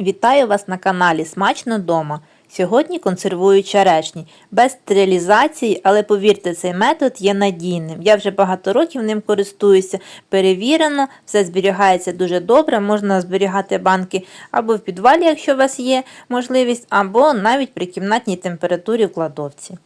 Вітаю вас на каналі Смачно дома. Сьогодні консервую черешні без стерилізації, але повірте, цей метод є надійним. Я вже багато років ним користуюся, перевірено, все зберігається дуже добре. Можна зберігати банки або в підвалі, якщо у вас є можливість, або навіть при кімнатній температурі в кладовці.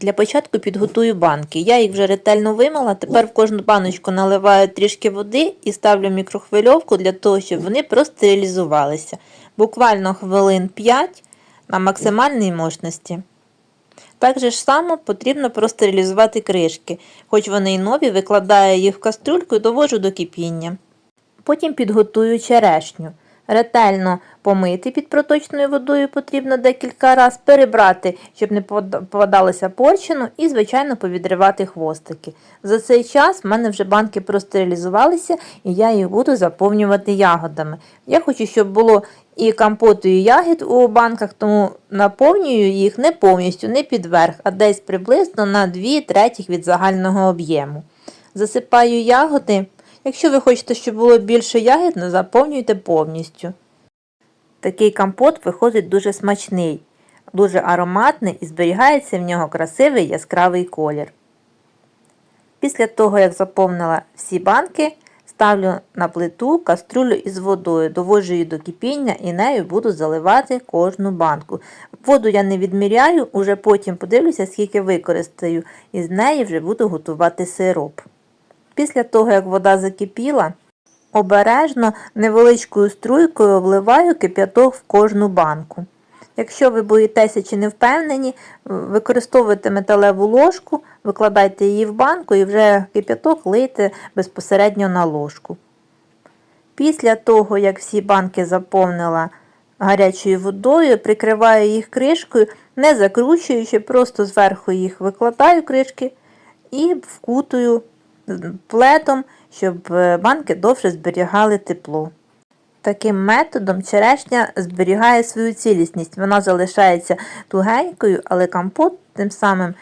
Для початку підготую банки. Я їх вже ретельно вимила. Тепер в кожну баночку наливаю трішки води і ставлю мікрохвильовку для того, щоб вони простерилізувалися. Буквально хвилин 5 на максимальній мощності. Так же ж само потрібно простерилізувати кришки. Хоч вони й нові, викладаю їх в кастрюльку і довожу до кипіння. Потім підготую черешню. Ретельно помити під проточною водою потрібно декілька разів, перебрати, щоб не попадалося порчину, і, звичайно, повідривати хвостики. За цей час в мене вже банки простерилізувалися, і я їх буду заповнювати ягодами. Я хочу, щоб було і компоту, і ягід у банках, тому наповнюю їх не повністю, не під верх, а десь приблизно на 2 третіх від загального об'єму. Засипаю ягоди. Якщо ви хочете, щоб було більше ягід, то заповнюйте повністю. Такий компот виходить дуже смачний, дуже ароматний і зберігається в нього красивий яскравий колір. Після того, як заповнила всі банки, ставлю на плиту каструлю із водою, доводжу її до кипіння і нею буду заливати кожну банку. Воду я не відміряю, уже потім подивлюся, скільки використаю, і з неї вже буду готувати сироп. Після того, як вода закипіла, обережно невеличкою струйкою вливаю кип'яток в кожну банку. Якщо ви боїтеся чи не впевнені, використовуйте металеву ложку, викладайте її в банку і вже кип'яток лийте безпосередньо на ложку. Після того, як всі банки заповнила гарячою водою, прикриваю їх кришкою, не закручуючи, просто зверху їх викладаю кришки і вкутую плетом, щоб банки довше зберігали тепло. Таким методом черешня зберігає свою цілісність. Вона залишається тугенькою, але компот тим самим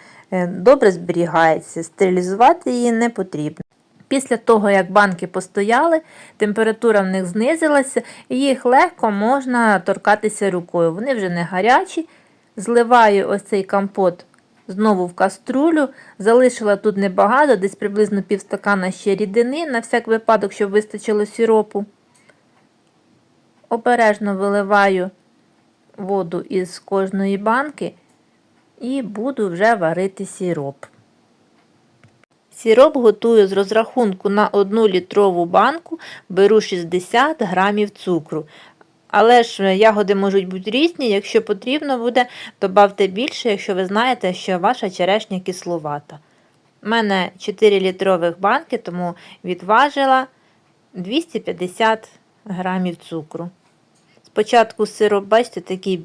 добре зберігається. Стерилізувати її не потрібно. Після того, як банки постояли, температура в них знизилася, і їх легко можна торкатися рукою. Вони вже не гарячі. Зливаю ось цей компот знову в каструлю. Залишила тут небагато, десь приблизно півстакана ще рідини, на всяк випадок, щоб вистачило сіропу. Обережно виливаю воду із кожної банки і буду вже варити сіроп. Сіроп готую з розрахунку на 1 літрову банку, беру 60 грамів цукру. Але ж ягоди можуть бути різні, якщо потрібно буде, додавте більше, якщо ви знаєте, що ваша черешня кисловата. У мене 4 літрових банки, тому відважила 250 грамів цукру. Спочатку сироп, бачите, такий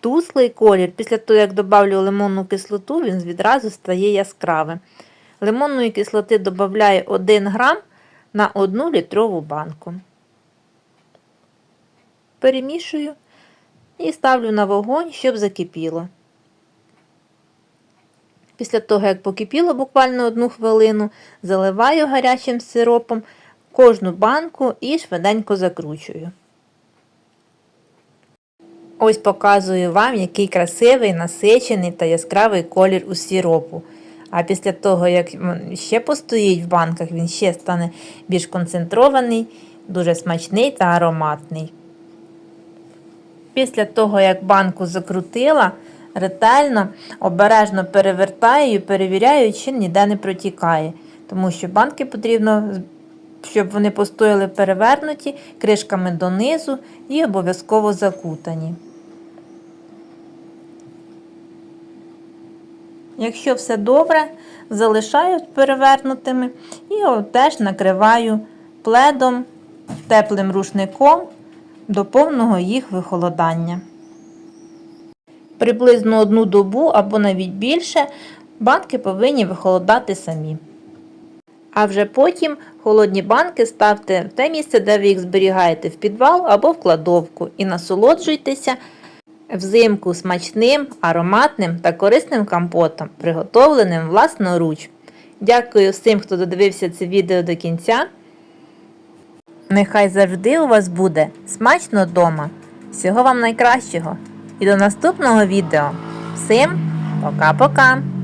туслий колір. Після того, як додавлю лимонну кислоту, він відразу стає яскравим. Лимонної кислоти додаю 1 грам на 1 літрову банку. Перемішую і ставлю на вогонь, щоб закипіло. Після того, як покипіло буквально одну хвилину, заливаю гарячим сиропом кожну банку і швиденько закручую. Ось показую вам, який красивий, насичений та яскравий колір у сиропу. А після того, як він ще постоїть в банках, він ще стане більш концентрований, дуже смачний та ароматний. Після того, як банку закрутила, ретельно, обережно перевертаю перевіряю, чи ніде не протікає. Тому що банки потрібно, щоб вони постояли перевернуті, кришками донизу і обов'язково закутані. Якщо все добре, залишаю перевернутими і теж накриваю пледом, теплим рушником до повного їх вихолодання. Приблизно одну добу або навіть більше банки повинні вихолодати самі. А вже потім холодні банки ставте в те місце, де ви їх зберігаєте в підвал або в кладовку, і насолоджуйтеся взимку смачним, ароматним та корисним компотом, приготовленим власноруч. Дякую всім, хто додивився це відео до кінця. Нехай завжди у вас буде смачно дома. Всього вам найкращого і до наступного відео. Всім пока-пока!